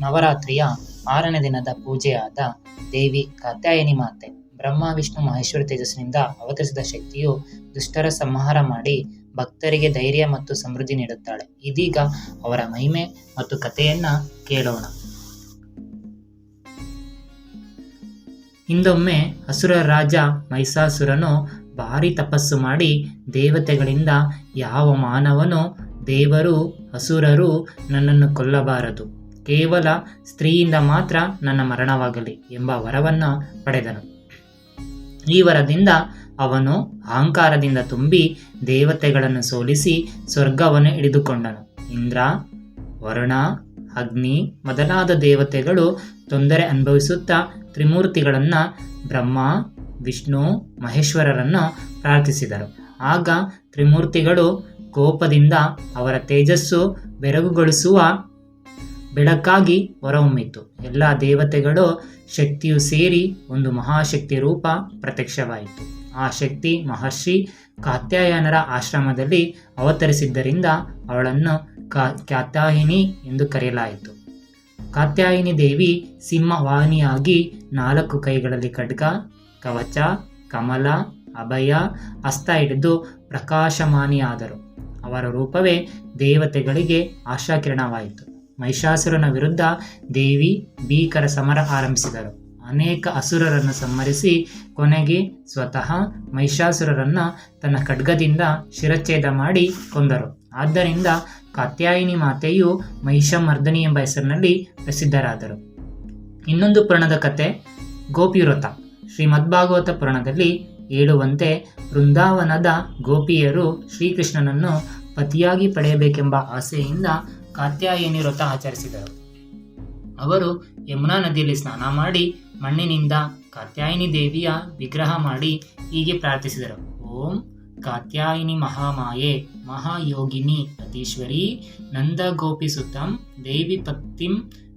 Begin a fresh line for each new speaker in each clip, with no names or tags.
ನವರಾತ್ರಿಯ ಆರನೇ ದಿನದ ಪೂಜೆಯಾದ ದೇವಿ ಕಾತ್ಯಾಯನಿ ಮಾತೆ ಬ್ರಹ್ಮ, ವಿಷ್ಣು, ಮಹೇಶ್ವರ ತೇಜಸ್ಸಿನಿಂದ ಅವತರಿಸಿದ ಶಕ್ತಿಯು ದುಷ್ಟರ ಸಂಹಾರ ಮಾಡಿ ಭಕ್ತರಿಗೆ ಧೈರ್ಯ ಮತ್ತು ಸಮೃದ್ಧಿ ನೀಡುತ್ತಾಳೆ. ಇದೀಗ ಅವರ ಮಹಿಮೆ ಮತ್ತು ಕಥೆಯನ್ನ ಕೇಳೋಣ. ಹಿಂದೊಮ್ಮೆ ಹಸುರ ರಾಜ ಮೈಸಾಸುರನು ಭಾರಿ ತಪಸ್ಸು ಮಾಡಿ ದೇವತೆಗಳಿಂದ ಯಾವ ಮಾನವನು ದೇವರು ಹಸುರರು ನನ್ನನ್ನು ಕೊಲ್ಲಬಾರದು. ಕೇವಲ ಸ್ತ್ರೀಯಿಂದ ಮಾತ್ರ ನನ್ನ ಮರಣವಾಗಲಿ ಎಂಬ ವರವನ್ನು ಪಡೆದನು. ಈ ವರದಿಂದ ಅವನು ಅಹಂಕಾರದಿಂದ ತುಂಬಿ ದೇವತೆಗಳನ್ನು ಸೋಲಿಸಿ ಸ್ವರ್ಗವನ್ನು ಹಿಡಿದುಕೊಂಡನು. ಇಂದ್ರ, ವರುಣ, ಅಗ್ನಿ ಮೊದಲಾದ ದೇವತೆಗಳು ತೊಂದರೆ ಅನುಭವಿಸುತ್ತಾ ತ್ರಿಮೂರ್ತಿಗಳನ್ನು ಬ್ರಹ್ಮ, ವಿಷ್ಣು, ಮಹೇಶ್ವರರನ್ನು ಪ್ರಾರ್ಥಿಸಿದರು. ಆಗ ತ್ರಿಮೂರ್ತಿಗಳು ಕೋಪದಿಂದ ಅವರ ತೇಜಸ್ಸು ಬೆರಗುಗೊಳಿಸುವ ಬೆಳಕಾಗಿ ಹೊರಹೊಮ್ಮಿತು. ಎಲ್ಲ ದೇವತೆಗಳು ಶಕ್ತಿಯು ಸೇರಿ ಒಂದು ಮಹಾಶಕ್ತಿ ರೂಪ ಪ್ರತ್ಯಕ್ಷವಾಯಿತು. ಆ ಶಕ್ತಿ ಮಹರ್ಷಿ ಕಾತ್ಯಾಯನರ ಆಶ್ರಮದಲ್ಲಿ ಅವತರಿಸಿದ್ದರಿಂದ ಅವಳನ್ನು ಕಾ ಕಾತ್ಯಾಯಿನಿ ಎಂದು ಕರೆಯಲಾಯಿತು. ಕಾತ್ಯಾಯಿನಿ ದೇವಿ ಸಿಂಹವಾಹಿನಿಯಾಗಿ ನಾಲ್ಕು ಕೈಗಳಲ್ಲಿ ಖಡ್ಗ, ಕವಚ, ಕಮಲ, ಅಭಯ, ಅಸ್ತ ಹಿಡಿದು ಪ್ರಕಾಶಮಾನಿಯಾದರು. ಅವರ ರೂಪವೇ ದೇವತೆಗಳಿಗೆ ಆಶಾಕಿರಣವಾಯಿತು. ಮಹಿಷಾಸುರನ ವಿರುದ್ಧ ದೇವಿ ಭೀಕರ ಸಮರ ಆರಂಭಿಸಿದರು ಅನೇಕ ಅಸುರರನ್ನು ಸಂಹರಿಸಿ ಕೊನೆಗೆ ಸ್ವತಃ ಮಹಿಷಾಸುರರನ್ನ ತನ್ನ ಖಡ್ಗದಿಂದ ಶಿರಚ್ಛೇದ ಮಾಡಿ ಕೊಂದರು. ಆದ್ದರಿಂದ ಕಾತ್ಯಾಯಿನಿ ಮಾತೆಯು ಮಹಿಷಮರ್ದನಿ ಎಂಬ ಹೆಸರಿನಲ್ಲಿ ಪ್ರಸಿದ್ಧರಾದರು. ಇನ್ನೊಂದು ಪುರಾಣದ ಕತೆ, ಗೋಪಿವ್ರತ. ಶ್ರೀಮದ್ಭಾಗವತ ಪುರಾಣದಲ್ಲಿ ಹೇಳುವಂತೆ ವೃಂದಾವನದ ಗೋಪಿಯರು ಶ್ರೀಕೃಷ್ಣನನ್ನು ಪತಿಯಾಗಿ ಪಡೆಯಬೇಕೆಂಬ ಆಸೆಯಿಂದ ಕಾತ್ಯಾಯಿನಿ ವ್ರತ ಆಚರಿಸಿದರು. ಅವರು ಯಮುನಾ ನದಿಯಲ್ಲಿ ಸ್ನಾನ ಮಾಡಿ ಮಣ್ಣಿನಿಂದ ಕಾತ್ಯಾಯಿನಿ ದೇವಿಯ ವಿಗ್ರಹ ಮಾಡಿ ಹೀಗೆ ಪ್ರಾರ್ಥಿಸಿದರು. ಓಂ ಕಾತ್ಯಾಯಿನಿ ಮಹಾಮಾಯೆ ಮಹಾಯೋಗಿನಿ ಅತೀಶ್ವರಿ ನಂದ ಗೋಪಿಸುತಂ ದೇವಿ ಪತ್ತಿಂ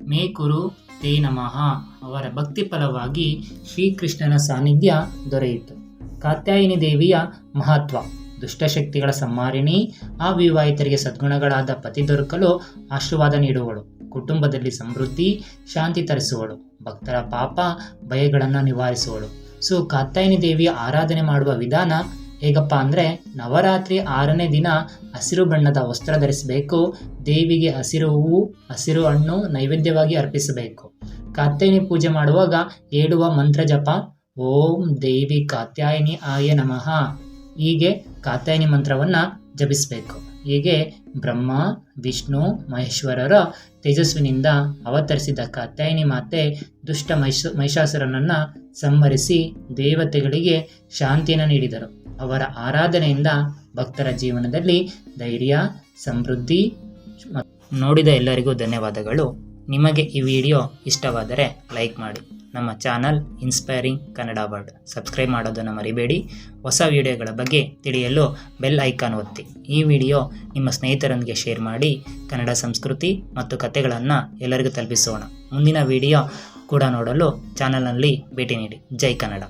ಮೇ ಕುರು ತೇ ನಮಃ ಅವರ ಭಕ್ತಿ ಫಲವಾಗಿ ಶ್ರೀಕೃಷ್ಣನ ಸಾನ್ನಿಧ್ಯ ದೊರೆಯಿತು. ಕಾತ್ಯಾಯಿನಿ ದೇವಿಯ ಮಹತ್ವ. ದುಷ್ಟಶಕ್ತಿಗಳ ಸಂಹಾರಿಣಿ ಅವಿವಾಹಿತರಿಗೆ ಸದ್ಗುಣಗಳಾದ ಪತಿ ದೊರಕಲು ಆಶೀರ್ವಾದ ನೀಡುವಳು. ಕುಟುಂಬದಲ್ಲಿ ಸಮೃದ್ಧಿ, ಶಾಂತಿ ತರಿಸುವಳು. ಭಕ್ತರ ಪಾಪ ಭಯಗಳನ್ನು ನಿವಾರಿಸುವಳು. ಸೊ ಕಾತ್ತಾಯಿನಿ ದೇವಿಯ ಆರಾಧನೆ ಮಾಡುವ ವಿಧಾನ ಹೇಗಪ್ಪ ಅಂದರೆ, ನವರಾತ್ರಿ ಆರನೇ ದಿನ ಹಸಿರು ಬಣ್ಣದ ವಸ್ತ್ರ ಧರಿಸಬೇಕು, ದೇವಿಗೆ ಹಸಿರು ಹೂವು, ಹಸಿರು ಹಣ್ಣು ನೈವೇದ್ಯವಾಗಿ ಅರ್ಪಿಸಬೇಕು. ಕಾತ್ಯಾಯಿನಿ ಪೂಜೆ ಮಾಡುವಾಗ ಹೇಳುವ ಮಂತ್ರ ಜಪ, ಓಂ ದೇವಿ ಕಾತ್ಯಾಯಿನಿ ಆಯ ನಮಃ. ಹೀಗೆ ಕಾತಾಯಿನಿ ಮಂತ್ರವನ್ನು ಜಪಿಸಬೇಕು. ಹೀಗೆ ಬ್ರಹ್ಮ, ವಿಷ್ಣು, ಮಹೇಶ್ವರರ ತೇಜಸ್ವಿನಿಂದ ಅವತರಿಸಿದ ಕಾತಾಯಿನಿ ಮಾತೆ ದುಷ್ಟ ಮಹಿಷ, ಮಹಿಷಾಸುರನನ್ನು ಸಂಹರಿಸಿ ದೇವತೆಗಳಿಗೆ ಶಾಂತಿಯನ್ನು ನೀಡಿದರು. ಅವರ ಆರಾಧನೆಯಿಂದ ಭಕ್ತರ ಜೀವನದಲ್ಲಿ ಧೈರ್ಯ, ಸಮೃದ್ಧಿ ನೋಡಿದ ಎಲ್ಲರಿಗೂ ಧನ್ಯವಾದಗಳು. ನಿಮಗೆ ಈ ವಿಡಿಯೋ ಇಷ್ಟವಾದರೆ ಲೈಕ್ ಮಾಡಿ. ನಮ್ಮ channel inspiring Kannada word. Subscribe ಮಾಡೋದನ್ನು ಮರಿಬೇಡಿ. ಹೊಸ ವಿಡಿಯೋಗಳ ಬಗ್ಗೆ ತಿಳಿಯಲು ಬೆಲ್ ಐಕಾನ್ ಒತ್ತಿ. ಈ ವಿಡಿಯೋ ನಿಮ್ಮ ಸ್ನೇಹಿತರೊಂದಿಗೆ ಶೇರ್ ಮಾಡಿ, ಕನ್ನಡ ಸಂಸ್ಕೃತಿ ಮತ್ತು ಕಥೆಗಳನ್ನು ಎಲ್ಲರಿಗೂ ತಲುಪಿಸೋಣ. ಮುಂದಿನ ವಿಡಿಯೋ ಕೂಡ ನೋಡಲು ಚಾನಲ್ನಲ್ಲಿ ಭೇಟಿ ನೀಡಿ. ಜೈ ಕನ್ನಡ.